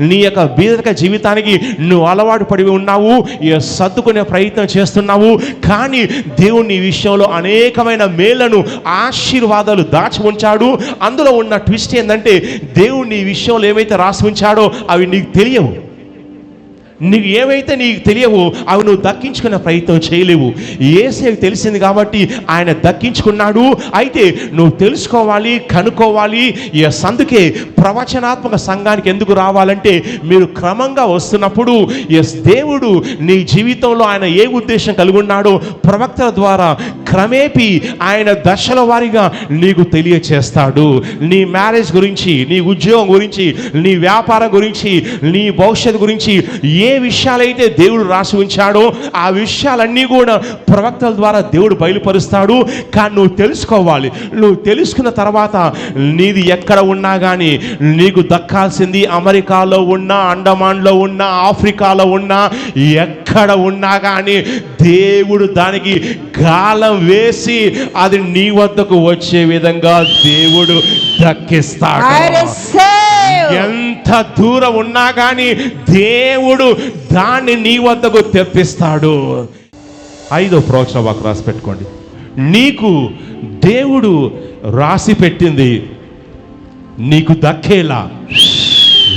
నీ యొక్క బీదక జీవితానికి నువ్వు అలవాటు పడి ఉన్నావు సర్దుకునే ప్రయత్నం చేస్తున్నావు. కానీ దేవుని నీ విషయంలో అనేకమైన మేళ్ళను ఆశీర్వాదాలు దాచి ఉంచాడు. అందులో ఉన్న ట్విస్ట్ ఏంటంటే దేవుని విషయంలో ఏమైతే రాసి ఉంచాడో అవి నీకు తెలియవు. నీకు ఏవైతే నీకు తెలియవో అవి నువ్వు దక్కించుకునే ప్రయత్నం చేయలేవు. ఏసేవి తెలిసింది కాబట్టి ఆయన దక్కించుకున్నాడు. అయితే నువ్వు తెలుసుకోవాలి కనుక్కోవాలి. ఈ అందుకే ప్రవచనాత్మక సంఘానికి ఎందుకు రావాలంటే మీరు క్రమంగా వస్తున్నప్పుడు ఎస్ దేవుడు నీ జీవితంలో ఆయన ఏ ఉద్దేశం కలిగి ఉన్నాడో ప్రవక్తల ద్వారా క్రమేపీ ఆయన దశల వారీగా నీకు తెలియచేస్తాడు. నీ మ్యారేజ్ గురించి నీ ఉద్యోగం గురించి నీ వ్యాపారం గురించి నీ భవిష్యత్తు గురించి ఏ విషయాలైతే దేవుడు రాసి ఉంచాడో ఆ విషయాలన్నీ కూడా ప్రవక్తల ద్వారా దేవుడు బయలుపరుస్తాడు. కానీ నువ్వు తెలుసుకోవాలి. నువ్వు తెలుసుకున్న తర్వాత నీది ఎక్కడ ఉన్నా కానీ నీకు దక్కాల్సింది అమెరికాలో ఉన్నా అండమాన్లో ఉన్నా ఆఫ్రికాలో ఉన్నా ఎక్కడ ఉన్నా కానీ దేవుడు దానికి గాలం వేసి అది నీ వద్దకు వచ్చే విధంగా దేవుడు దక్కిస్తాడు. ఎంత దూరం ఉన్నా కానీ దేవుడు దాన్ని నీ వద్దకు తెప్పిస్తాడు. ఐదో ప్రోక్షణ వాకు రాసి పెట్టుకోండి నీకు దేవుడు రాసి పెట్టింది నీకు దక్కేలా.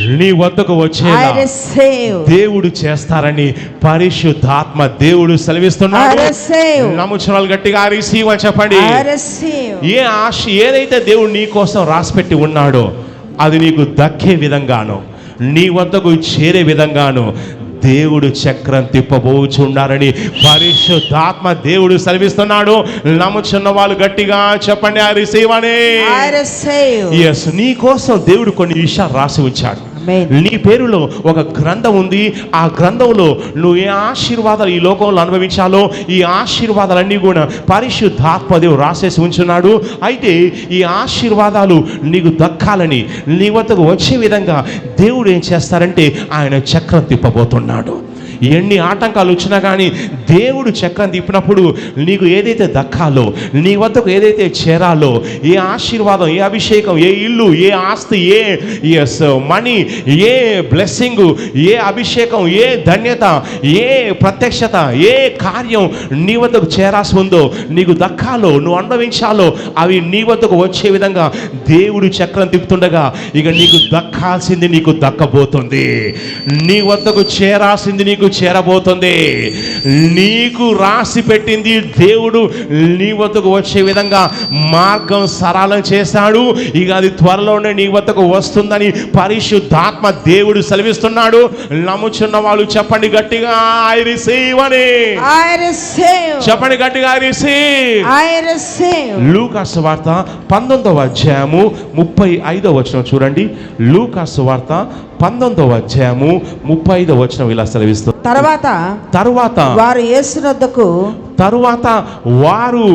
నీ వద్దకు వచ్చేలా receive. దేవుడు చేస్తారని పరిశుద్ధాత్మ దేవుడు సెలవిస్తున్నాడు. నమ్ముచున్నాలు గట్టిగా రిసీవ్ అని చెప్పండి. ఏ ఆశ ఏదైతే దేవుడు నీ కోసం రాసిపెట్టి ఉన్నాడో అది నీకు దక్కే విధంగాను నీ వద్దకు చేరే విధంగాను దేవుడు చక్రం తిప్పబోచున్నారని పరిశుద్ధాత్మ దేవుడు సెలవిస్తున్నాడు నమ్ముచున్న వాళ్ళు గట్టిగా చెప్పండి ఆ రిసీవ్ అని నీ కోసం దేవుడు కొన్ని విషయాలు రాసి ఉంచాడు. నీ పేరులో ఒక గ్రంథం ఉంది. ఆ గ్రంథంలో నువ్వు ఏ ఆశీర్వాదాలు ఈ లోకంలో అనుభవించాలో ఈ ఆశీర్వాదాలన్నీ కూడా పరిశుద్ధాత్మదేవు రాసేసి ఉంచున్నాడు. అయితే ఈ ఆశీర్వాదాలు నీకు దక్కాలని నీ వద్దకు వచ్చే విధంగా దేవుడు ఏం చేస్తారంటే ఆయన చక్రం తిప్పబోతున్నాడు. ఎన్ని ఆటంకాలు వచ్చినా కానీ దేవుడు చక్రం తిప్పినప్పుడు నీకు ఏదైతే దక్కాలో నీ వద్దకు ఏదైతే చేరాలో ఏ ఆశీర్వాదం ఏ అభిషేకం ఏ ఇల్లు ఏ ఆస్తి ఏ మనీ ఏ బ్లెస్సింగ్ ఏ అభిషేకం ఏ ధన్యత ఏ ప్రత్యక్షత ఏ కార్యం నీ వద్దకు చేరాల్సి ఉందో నీకు దక్కాలో నువ్వు అనుభవించాలో అవి నీ వద్దకు వచ్చే విధంగా దేవుడు చక్రం తిప్పుతుండగా ఇక నీకు దక్కాల్సింది నీకు దక్కబోతుంది. నీ వద్దకు చేరాల్సింది నీకు చేరబోతుంది. నీకు రాసి పెట్టింది దేవుడు నీ వద్దకు వచ్చే విధంగా మార్గం సరళం చేశాడు. ఇక అది త్వరలోనే నీ వద్దకు వస్తుందని పరిశుద్ధాత్మ దేవుడు సెలవిస్తున్నాడు. నమ్ముచున్న వాళ్ళు చెప్పండి గట్టిగా ఐ రిసీవ్ అని. చెప్పండి గట్టిగా ఐ రిసీవ్. లూకాసు వార్త పంతొమ్మిదవ అధ్యాయము ముప్పై ఐదవ వచనం చూడండి. లూకాసు వార్త పంతొమ్మిదవ అధ్యాయము ముప్పై ఐదవ వచనం ఇలా సెలవిస్తుంది తర్వాత తరువాత వారు యేసునొద్దకు తరువాత వారు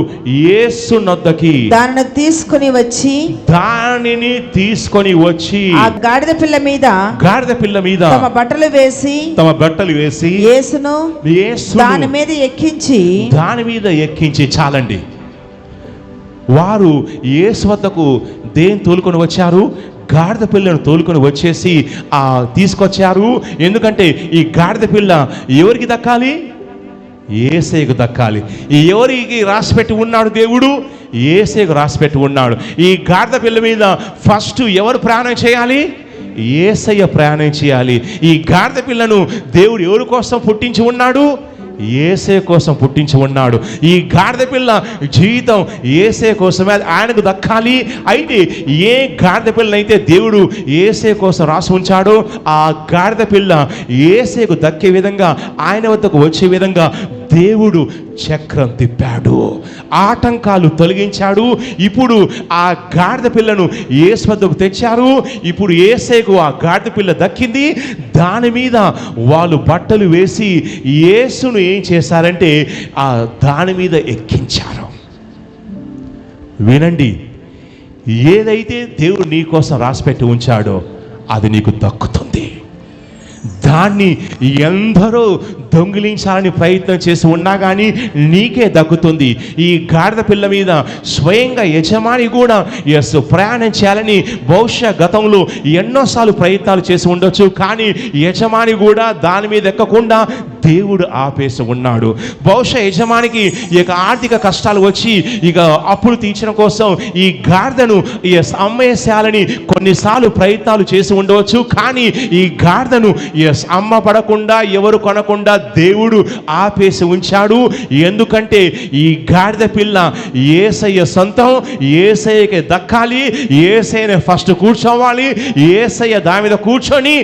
యేసు నొద్దకి దానిని తీసుకుని వచ్చి దానిని తీసుకొని వచ్చి ఆ గాడిద పిల్ల మీద గాడిద పిల్ల మీద తమ బట్టలు వేసి తమ బట్టలు వేసి యేసును యేసును దాని మీద ఎక్కించి దాని మీద ఎక్కించి చాలండి. వారు యేసు వద్దకు దేని తోలుకొని వచ్చారు? గాడిద పిల్లను తోలుకొని వచ్చేసి ఆ తీసుకొచ్చారు. ఎందుకంటే ఈ గాడిద పిల్ల ఎవరికి దక్కాలి? ఏసేకు దక్కాలి. ఎవరికి రాసిపెట్టి ఉన్నాడు దేవుడు? ఏసేకు రాసిపెట్టి ఉన్నాడు. ఈ గాడిద పిల్ల మీద ఫస్ట్ ఎవరు ప్రయాణం చేయాలి? ఏసయ్య ప్రయాణం చేయాలి. ఈ గాడిద పిల్లను దేవుడు ఎవరి కోసం పుట్టించి ఉన్నాడు? ఏసే కోసం పుట్టించి ఉన్నాడు. ఈ గాడిద పిల్ల జీవితం ఏసే కోసమే. ఆయనకు దక్కాలి అయితే ఏ గాడిద పిల్లనైతే దేవుడు ఏసే కోసం రాసి ఉంచాడో ఆ గాడిద పిల్ల ఏసేకు దక్కే విధంగా ఆయన వద్దకు వచ్చే విధంగా దేవుడు చక్రం తిప్పాడు. ఆటంకాలు తొలగించాడు. ఇప్పుడు ఆ గాడిద పిల్లను ఏసు వద్దకు తెచ్చారు. ఇప్పుడు ఏసేకు ఆ గాడిద పిల్ల దక్కింది. దాని మీద వాళ్ళు బట్టలు వేసి యేసును ఏం చేశారంటే ఆ దాని మీద ఎక్కించారు. వినండి ఏదైతే దేవుడు నీ కోసం రాసిపెట్టి ఉంచాడో అది నీకు దక్కుతుంది. దాన్ని ఎందరో దొంగిలించాలని ప్రయత్నం చేసి ఉన్నా కానీ నీకే దక్కుతుంది. ఈ గాడిద పిల్ల మీద స్వయంగా యజమాని కూడా ఎస్ ప్రయాణం చేయాలని బహుశా గతంలో ఎన్నోసార్లు ప్రయత్నాలు చేసి ఉండొచ్చు. కానీ యజమాని కూడా దాని మీద ఎక్కకుండా దేవుడు ఆపేసి ఉన్నాడు. బహుశా యజమానికి ఇక ఆర్థిక కష్టాలు వచ్చి ఇక అప్పులు తీర్చడం కోసం ఈ గాడిదను ఎస్ అమ్మేసేయాలని కొన్నిసార్లు ప్రయత్నాలు చేసి ఉండవచ్చు. కానీ ఈ గాడిదను ఎస్ అమ్మ పడకుండా ఎవరు కొనకుండా దేవుడు ఆపేసి ఉంచాడు. ఎందుకంటే ఈ గాడిద పిల్ల ఏసయ్య సొంతం ఏసయ్యకి దక్కాలి ఏసయ్యని ఫస్ట్ కూర్చోవాలి ఏసయ్య దాని మీద కూర్చొని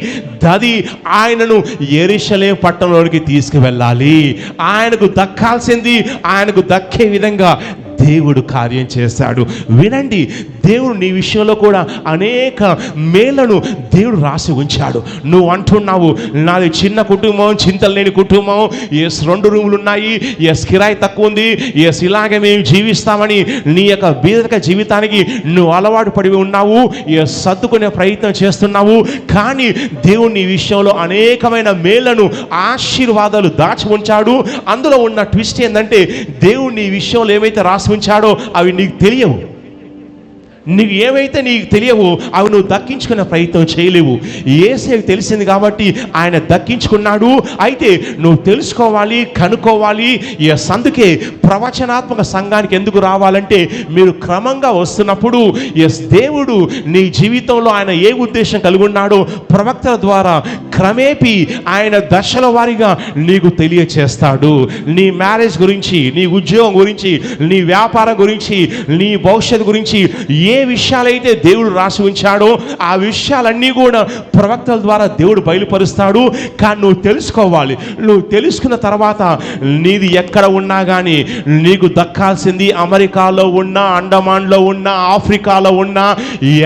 దది ఆయనను ఎరిశలే పట్టణంలోనికి తీసుకువెళ్ళాలి. ఆయనకు దక్కాల్సింది ఆయనకు దక్కే విధంగా దేవుడు కార్యం చేశాడు వినండి దేవుడు నీ విషయంలో కూడా అనేక మేలను దేవుడు రాసి ఉంచాడు. నువ్వు అంటున్నావు నాది చిన్న కుటుంబం చింతలు లేని కుటుంబం ఎస్ రెండు రూములు ఉన్నాయి ఎస్ కిరాయి తక్కువ ఉంది ఎస్ ఇలాగే మేము జీవిస్తామని నీ యొక్క బీదక జీవితానికి నువ్వు అలవాటు పడి ఉన్నావు ఎస్ సర్దుకునే ప్రయత్నం చేస్తున్నావు. కానీ దేవుడు నీ విషయంలో అనేకమైన మేలను ఆశీర్వాదాలు దాచి ఉంచాడు. అందులో ఉన్న ట్విస్ట్ ఏంటంటే దేవుడు నీ విషయంలో ఏమైతే రాసి ఉంచాడో అవి నీకు తెలియవు. నీకు ఏవైతే నీకు తెలియవో అవి నువ్వు దక్కించుకునే ప్రయత్నం చేయలేవు. ఏసేకు తెలిసింది కాబట్టి ఆయన దక్కించుకున్నాడు. అయితే నువ్వు తెలుసుకోవాలి కనుక్కోవాలి. ఎస్ అందుకే ప్రవచనాత్మక సంఘానికి ఎందుకు రావాలంటే మీరు క్రమంగా వస్తున్నప్పుడు ఎస్ దేవుడు నీ జీవితంలో ఆయన ఏ ఉద్దేశం కలిగి ఉన్నాడో ప్రవక్తల ద్వారా క్రమేపీ ఆయన దశల వారీగా నీకు తెలియచేస్తాడు. నీ మ్యారేజ్ గురించి నీ ఉద్యోగం గురించి నీ వ్యాపారం గురించి నీ భవిష్యత్తు గురించి ఏ విషయాలైతే దేవుడు రాసి ఉంచాడో ఆ విషయాలన్నీ కూడా ప్రవక్తల ద్వారా దేవుడు బయలుపరుస్తాడు కానీ నువ్వు తెలుసుకోవాలి నువ్వు తెలుసుకున్న తర్వాత నీది ఎక్కడ ఉన్నా కానీ నీకు దక్కాల్సింది అమెరికాలో ఉన్నా అండమాన్లో ఉన్నా ఆఫ్రికాలో ఉన్నా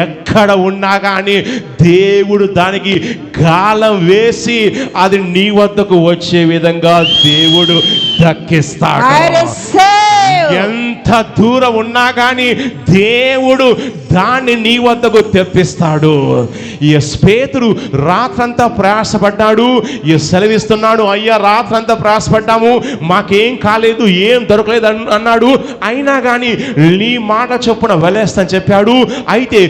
ఎక్కడ ఉన్నా కానీ దేవుడు దానికి గాలం వేసి అది నీ వద్దకు వచ్చే విధంగా దేవుడు దక్కిస్తాడు. ఎంత దూరం ఉన్నా కానీ దేవుడు దాన్ని నీ వద్దకు తెప్పిస్తాడు. ఈ స్పేతుడు రాత్రంతా ప్రయాసపడ్డాడు ఈ సెలవిస్తున్నాడు అయ్యా రాత్రంతా ప్రయాసపడ్డాము మాకేం కాలేదు ఏం దొరకలేదు అన్నాడు. అయినా కానీ నీ మాట చొప్పున వలేస్తని చెప్పాడు. అయితే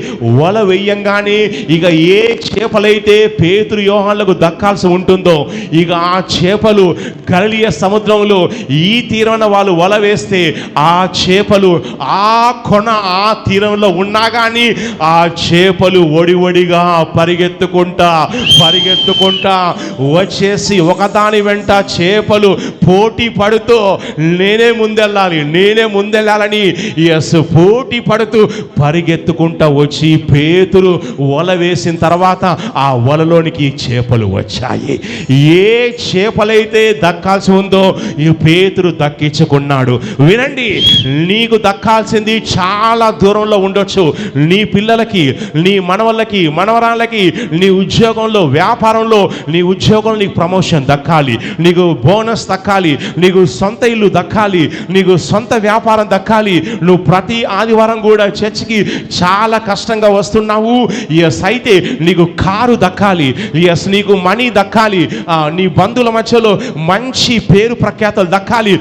వల వెయ్యంగానే ఇక ఏ చేపలైతే పేతురు వ్యూహాలకు దక్కాల్సి ఉంటుందో ఇక ఆ చేపలు గలియ సముద్రంలో ఈ తీరాన వాళ్ళు వల వేస్తే ఆ చేపలు ఆ కొన ఆ తీరంలో ఉన్నా కానీ ఆ చేపలు ఒడి ఒడిగా పరిగెత్తుకుంటా పరిగెత్తుకుంటా వచ్చేసి ఒకదాని వెంట చేపలు పోటీ పడుతూ నేనే ముందెళ్ళాలి నేనే ముందెళ్ళాలని ఎస్ పోటీ పడుతూ పరిగెత్తుకుంటా వచ్చి పేతురు వల వేసిన తర్వాత ఆ వలలోనికి చేపలు వచ్చాయి. ఏ చేపలైతే దక్కాల్సి ఉందో ఈ పేతురు దక్కించుకున్నాడు. వినండి నీకు దక్కాల్సింది చాలా దూరంలో ఉండొచ్చు. నీ పిల్లలకి నీ మనవళ్ళకి మనవరాళ్ళకి నీ ఉద్యోగంలో వ్యాపారంలో నీ ఉద్యోగంలో నీకు ప్రమోషన్ దక్కాలి. నీకు బోనస్ దక్కాలి. నీకు సొంత ఇల్లు దక్కాలి. నీకు సొంత వ్యాపారం దక్కాలి. నువ్వు ప్రతి ఆదివారం కూడా చర్చికి చాలా కష్టంగా వస్తున్నావు. ఎస్ అయితే నీకు కారు దక్కాలి. ఎస్ నీకు మనీ దక్కాలి. నీ బంధువుల మధ్యలో మంచి పేరు ప్రఖ్యాతలు దక్కాలి.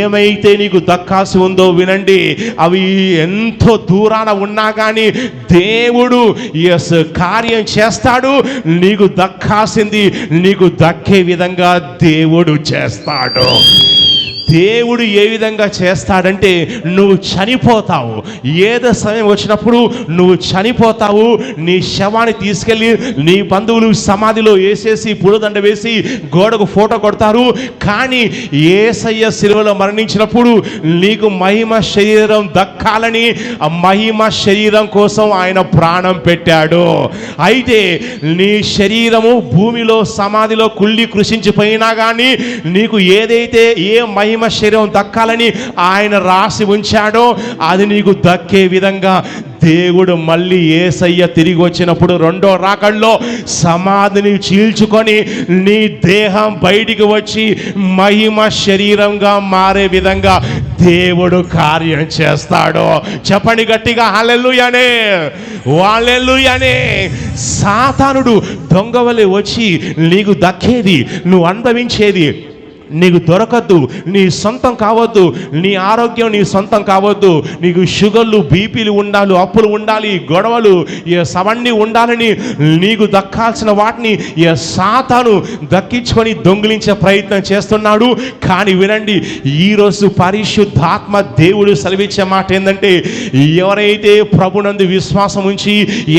ఏమైతే నీకు దక్కాల్సి ఉందో వినండి. అవి ఎంతో దూరాన ఉన్నా కానీ దేవుడు ఎస్ కార్యం చేస్తాడు. నీకు దక్కాల్సింది నీకు దక్కే విధంగా దేవుడు చేస్తాడు. దేవుడు ఏ విధంగా చేస్తాడంటే నువ్వు చనిపోతావు. ఏదో సమయం వచ్చినప్పుడు నువ్వు చనిపోతావు. నీ శవాన్ని తీసుకెళ్ళి నీ బంధువులు సమాధిలో వేసేసి పులదండ వేసి గోడకు ఫోటో కొడతారు. కానీ ఏసయ్య శిలువలో మరణించినప్పుడు నీకు మహిమ శరీరం దక్కాలని ఆ మహిమ శరీరం కోసం ఆయన ప్రాణం పెట్టాడు. అయితే నీ శరీరము భూమిలో సమాధిలో కుళ్ళి కృషించిపోయినా కానీ నీకు ఏదైతే ఏ మహిమ మహిమ శరీరం దక్కాలని ఆయన రాసి ఉంచాడో అది నీకు దక్కే విధంగా దేవుడు మళ్ళీ ఏసయ్య తిరిగి వచ్చినప్పుడు రెండో రాకల్లో సమాధిని చీల్చుకొని నీ దేహం బయటికి వచ్చి మహిమ శరీరంగా మారే విధంగా దేవుడు కార్యం చేస్తాడు. చెప్పండి గట్టిగా హాలెల్లుయనే వాళ్ళెల్లుయనే సాతానుడు దొంగవలే వచ్చి నీకు దక్కేది నువ్వు అనుభవించేది నీకు దొరకద్దు నీ సొంతం కావద్దు నీ ఆరోగ్యం నీ సొంతం కావద్దు. నీకు షుగర్లు బీపీలు ఉండాలి అప్పులు ఉండాలి గొడవలు ఎస్ అవన్నీ ఉండాలని నీకు దక్కాల్సిన వాటిని ఏ సాతాను దక్కించుకొని దొంగిలించే ప్రయత్నం చేస్తున్నాడు. కానీ వినండి ఈరోజు పరిశుద్ధాత్మ దేవుడు సెలవిచ్చే మాట ఏంటంటే ఎవరైతే ప్రభునందు విశ్వాసం ఉంచి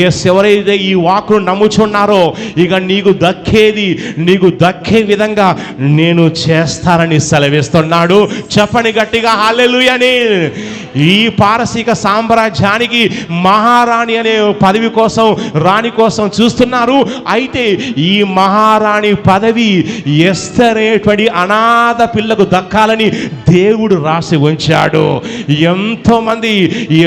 ఎస్ ఎవరైతే ఈ వాకును నమ్ముచున్నారో ఇక నీకు దక్కేది నీకు దక్కే విధంగా నేను చే చేస్తారని సెలవిస్తున్నాడు. చెప్పని గట్టిగా హాలెలుయని ఈ పారసీక సామ్రాజ్యానికి మహారాణి అనే పదవి కోసం రాణి కోసం చూస్తున్నారు. అయితే ఈ మహారాణి పదవి ఎస్తరేటువంటి అనాథ పిల్లకు దక్కాలని దేవుడు రాసి ఉంచాడు. ఎంతో మంది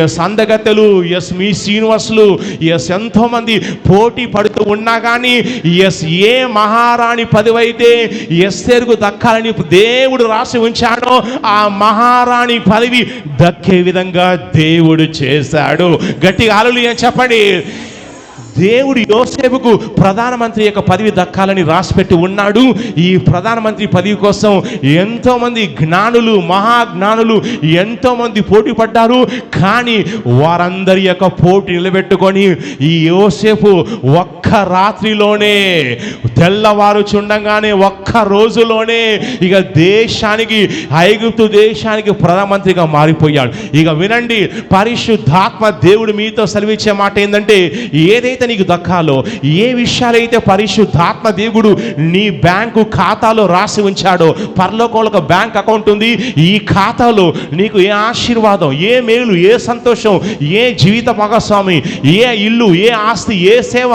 ఎస్ అందగత్తెలు ఎస్ మీ శ్రీనివాసులు ఎస్ ఎంతో మంది పోటీ పడుతూ ఉన్నా కానీ ఎస్ ఏ మహారాణి పదవి అయితే ఎస్తేరుకు దక్కాలని దేవుడు రాసి ఉంచాడో ఆ మహారాణి పదవి దక్కే విధంగా దేవుడు చేశాడు. గట్టిగా ఆలులు చెప్పండి. దేవుడు యోసేపుకు ప్రధానమంత్రి యొక్క పదవి దక్కాలని రాసిపెట్టి ఉన్నాడు. ఈ ప్రధానమంత్రి పదవి కోసం ఎంతోమంది జ్ఞానులు మహాజ్ఞానులు ఎంతో మంది పోటీ పడ్డారు. కానీ వారందరి యొక్క పోటీ నిలబెట్టుకొని ఈ యోసేపు ఒక్క రాత్రిలోనే తెల్లవారు చుండగానే ఒక్క రోజులోనే ఇక దేశానికి ఐగుప్తు దేశానికి ప్రధానమంత్రిగా మారిపోయాడు. ఇక వినండి పరిశుద్ధాత్మ దేవుడు మీతో సెలవిచ్చే మాట ఏంటంటే ఏదైతే నీకు దక్కాలో? ఏ విషయాలైతే పరిశుద్ధాత్మ దేవుడు నీ బ్యాంకు ఖాతాలో రాసి ఉంచాడో పరలోకంలో బ్యాంక్ అకౌంట్ ఉంది ఈ ఖాతాలో నీకు ఏ ఆశీర్వాదం ఏ మేలు ఏ సంతోషం ఏ జీవిత భాగస్వామి ఏ ఇల్లు ఏ ఆస్తి ఏ సేవ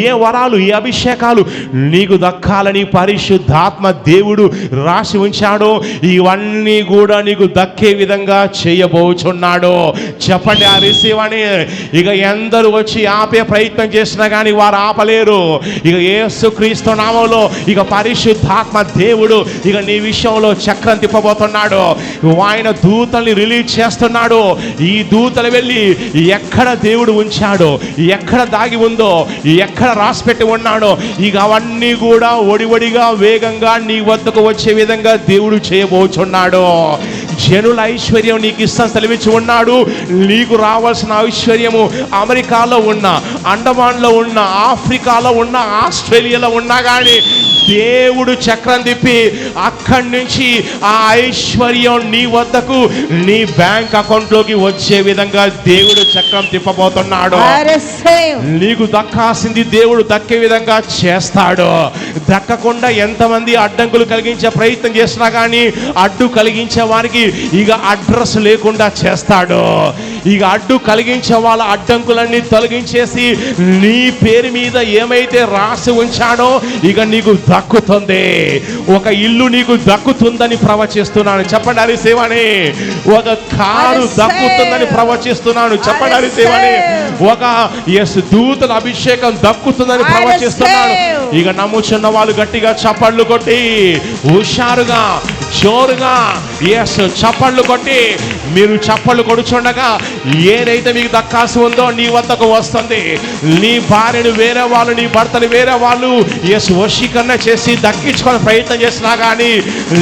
ఏ వరాలు ఏ అభిషేకాలు నీకు దక్కాలని పరిశుద్ధాత్మ దేవుడు రాసి ఉంచాడో ఇవన్నీ కూడా నీకు దక్కే విధంగా చేయబోచున్నాడు. చెప్పండి ఆ రిసీవ్ అని ఇక ఎందరు వచ్చి ఆపే ప్రయత్నం చేసినా కానీ వారు ఆపలేరు. ఇక ఏసు క్రీస్తు నామంలో ఇక పరిశుద్ధాత్మ దేవుడు ఇక నీ విషయంలో చక్రం తిప్పబోతున్నాడు. ఆయన దూతల్ని రిలీజ్ చేస్తున్నాడు. ఈ దూతలు వెళ్ళి ఎక్కడ దేవుడు ఉంచాడో? ఎక్కడ దాగి ఉందో? ఎక్కడ రాసిపెట్టి ఉన్నాడో? ఇక అవన్నీ కూడా ఒడివడిగా వేగంగా నీ వద్దకు వచ్చే విధంగా దేవుడు చేయబోచున్నాడు. జనుల ఐశ్వర్యం నీకు ఇస్తాను సెలవించి ఉన్నాడు. నీకు రావాల్సిన ఐశ్వర్యము అమెరికాలో ఉన్న అండమాన్లో ఉన్న ఆఫ్రికాలో ఉన్న ఆస్ట్రేలియాలో ఉన్నా కానీ దేవుడు చక్రం తిప్పి అక్కడి నుంచి ఆ ఐశ్వర్యం నీ వద్దకు నీ బ్యాంక్ అకౌంట్లోకి వచ్చే విధంగా దేవుడు చక్రం తిప్పబోతున్నాడు. నీకు దక్కాల్సింది దేవుడు దక్కే విధంగా చేస్తాడు. దక్కకుండా ఎంతమంది అడ్డంకులు కలిగించే ప్రయత్నం చేసినా కానీ అడ్డు కలిగించే వారికి ఇక అడ్రస్ లేకుండా చేస్తాడు. ఇక అడ్డు కలిగించే వాళ్ళ అడ్డంకులన్నీ తొలగించేసి నీ పేరు మీద ఏమైతే రాసి ఉంచాడో ఇక నీకు దక్కుతుంది. ఒక ఇల్లు నీకు దక్కుతుందని ప్రవచిస్తున్నాను. చెప్పండి హరి సేవని ఒక కారు. దక్కుతుందని ప్రవచిస్తున్నాను. చెప్పండి హరి సేవని ఒక ఎస్ దూతల అభిషేకం దక్కుతుందని receive. ఇక నమ్ముచున్న వాళ్ళు గట్టిగా చప్పట్లు కొట్టి హుషారుగా జోరుగా. ఎస్ చప్పట్లు కొట్టి మీరు చప్పట్లు కొడుచుండగా ఏదైతే మీకు దక్కాల్సి ఉందో నీ వద్దకు వస్తుంది. నీ భార్యను వేరే వాళ్ళు నీ భర్తను వేరే వాళ్ళు ఎస్ వశీకరణ చేసి దక్కించుకొని ప్రయత్నం చేసినా కానీ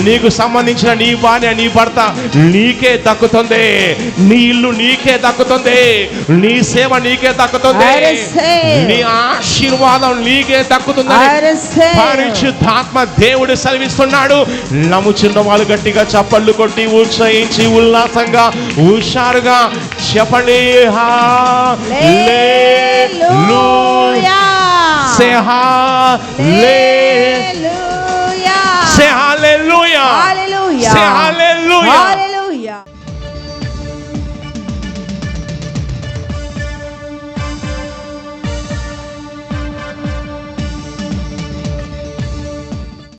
నీకు సంబంధించిన నీ భార్య నీ భర్త నీకే దక్కుతుంది. నీ ఇల్లు నీకే దక్కుతుంది. నీ సేవ నీకే దక్కుతుంది. నీ ఆశీర్వాదం నీకే receive. పరిశుద్ధాత్మ దేవుడు సెలవిస్తున్నాడు. నమ్ముచున్న వాళ్ళు గట్టిగా చప్పళ్ళు కొట్టి ఉత్సహించి ఉల్లాసంగా హుషారుగా చెప్పండి. Hallelujah.